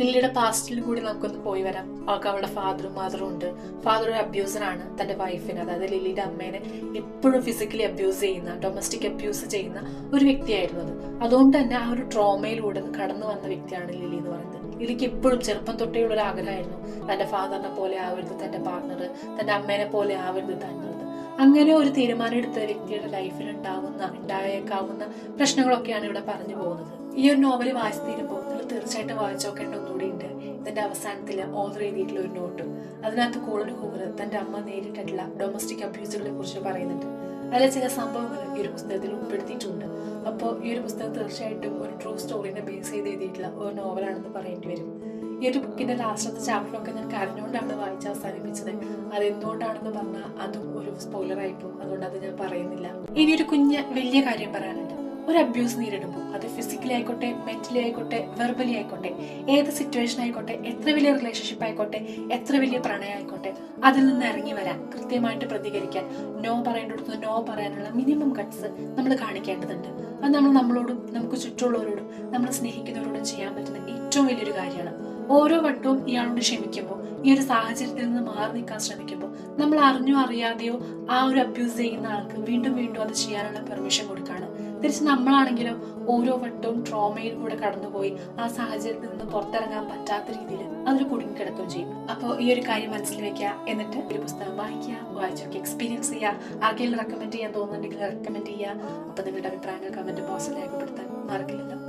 ലില്ലിയുടെ പാസ്റ്റിൽ കൂടി നമുക്കൊന്ന് പോയി വരാം. അവൾക്ക് അവളുടെ ഫാദറും മദറും ഉണ്ട്. ഫാദർ ഒരു അബ്യൂസറാണ് തന്റെ വൈഫിനെ അതായത് ലില്ലിയുടെ അമ്മേനെ എപ്പോഴും ഫിസിക്കലി അബ്യൂസ് ചെയ്യുന്ന ഡൊമസ്റ്റിക് അബ്യൂസ് ചെയ്യുന്ന ഒരു വ്യക്തിയായിരുന്നു അത്. അതുകൊണ്ട് തന്നെ ആ ഒരു ട്രോമയിലൂടെ കടന്നു വന്ന വ്യക്തിയാണ് ലില്ലി എന്ന് പറയുന്നത്. ലില്ലിക്ക് എപ്പോഴും ചെറുപ്പം തൊട്ടേ ഉള്ള ഒരു ആഗ്രഹമായിരുന്നു. തന്റെ ഫാദറിനെ പോലെ ആവരുത് തന്റെ പാർട്ണർ തന്റെ അമ്മേനെ പോലെ ആവരുത് തന്നെ അങ്ങനെ ഒരു തീരുമാനം എടുത്ത വ്യക്തിയുടെ ലൈഫിൽ ഉണ്ടാവുന്ന ഉണ്ടായേക്കാവുന്ന പ്രശ്നങ്ങളൊക്കെയാണ് ഇവിടെ പറഞ്ഞു പോകുന്നത്. ഈ ഒരു നോവൽ വായിച്ചു തീരുമ്പോൾ നിങ്ങൾ തീർച്ചയായിട്ടും വായിച്ചു നോക്കേണ്ട ഒന്നുകൂടി ഉണ്ട്. ഇതിന്റെ അവസാനത്തിൽ ഓർഡർ ചെയ്തിട്ടുള്ള ഒരു നോട്ട് അതിനകത്ത് കൂടുതൽ ഹൂവർ തന്റെ അമ്മ നേരിട്ടിട്ടുള്ള ഡൊമസ്റ്റിക് അബ്യൂസുകളെ കുറിച്ച് പറയുന്നുണ്ട്. അതിലെ ചില സംഭവങ്ങൾ ഈ ഒരു പുസ്തകത്തിൽ ഉൾപ്പെടുത്തിയിട്ടുണ്ട്. അപ്പോൾ ഈ ഒരു പുസ്തകം തീർച്ചയായിട്ടും ഒരു ട്രൂ സ്റ്റോറിനെ ബേസ് ചെയ്ത് എഴുതിയിട്ടുള്ള ഒരു നോവലാണെന്ന് പറയേണ്ടി വരും. ഈ ഒരു ബുക്കിന്റെ ലാസ്റ്റത്തെ ചാപ്റ്ററൊക്കെ ഞാൻ കരഞ്ഞുകൊണ്ടാണ് വായിച്ച് അവസാനിപ്പിച്ചത്. അത് എന്തുകൊണ്ടാണെന്ന് പറഞ്ഞാൽ അതും ഒരു സ്പോയിലർ ആയിപ്പോ അതുകൊണ്ട് അത് ഞാൻ പറയുന്നില്ല. ഇനി ഒരു കുഞ്ഞ് വലിയ കാര്യം പറയാനുണ്ട്. ഒരു അബ്യൂസ് നേരിടുമ്പോൾ അത് ഫിസിക്കലി ആയിക്കോട്ടെ മെന്റലി ആയിക്കോട്ടെ വെർബലി ആയിക്കോട്ടെ ഏത് സിറ്റുവേഷൻ ആയിക്കോട്ടെ എത്ര വലിയ റിലേഷൻഷിപ്പ് ആയിക്കോട്ടെ എത്ര വലിയ പ്രണയം ആയിക്കോട്ടെ അതിൽ നിന്ന് ഇറങ്ങി വരാൻ കൃത്യമായിട്ട് പ്രതികരിക്കാൻ നോ പറയേണ്ടടുത്ത് നോ പറയാനുള്ള മിനിമം കട്ട്സ് നമ്മൾ കാണിക്കേണ്ടതുണ്ട്. അത് നമ്മൾ നമ്മളോടും നമുക്ക് ചുറ്റുമുള്ളവരോടും നമ്മൾ സ്നേഹിക്കുന്നവരോടും ചെയ്യാൻ പറ്റുന്ന ഏറ്റവും വലിയൊരു കാര്യമാണ്. ഓരോ വട്ടവും ഇയാളോട് ക്ഷമിക്കുമ്പോൾ ഈ ഒരു സാഹചര്യത്തിൽ നിന്ന് മാറി നിൽക്കാൻ ശ്രമിക്കുമ്പോൾ നമ്മൾ അറിഞ്ഞോ അറിയാതെയോ ആ ഒരു അബ്യൂസ് ചെയ്യുന്ന ആൾക്ക് വീണ്ടും വീണ്ടും അത് ചെയ്യാനുള്ള പെർമിഷൻ കൊടുക്കുകയാണ് തിരിച്ച് നമ്മളാണെങ്കിലും ഓരോ വട്ടവും ട്രോമയിലൂടെ കടന്നുപോയി ആ സാഹചര്യത്തിൽ നിന്ന് പുറത്തിറങ്ങാൻ പറ്റാത്ത രീതിയിൽ അതൊരു കുടുങ്ങി കിടക്കുകയും ചെയ്യും. അപ്പോൾ ഈ ഒരു കാര്യം മനസ്സിൽ വെക്കുക എന്നിട്ട് ഒരു പുസ്തകം വായിക്കുക വായിച്ചൊക്കെ എക്സ്പീരിയൻസ് ചെയ്യുക. ആർക്കെങ്കിലും റെക്കമെൻഡ് ചെയ്യാൻ തോന്നുന്നുണ്ടെങ്കിൽ റെക്കമെൻഡ് ചെയ്യുക. അപ്പോൾ നിങ്ങളുടെ അഭിപ്രായങ്ങൾ കമന്റ് ബോക്സിൽ രേഖപ്പെടുത്താൻ മറക്കില്ലല്ലോ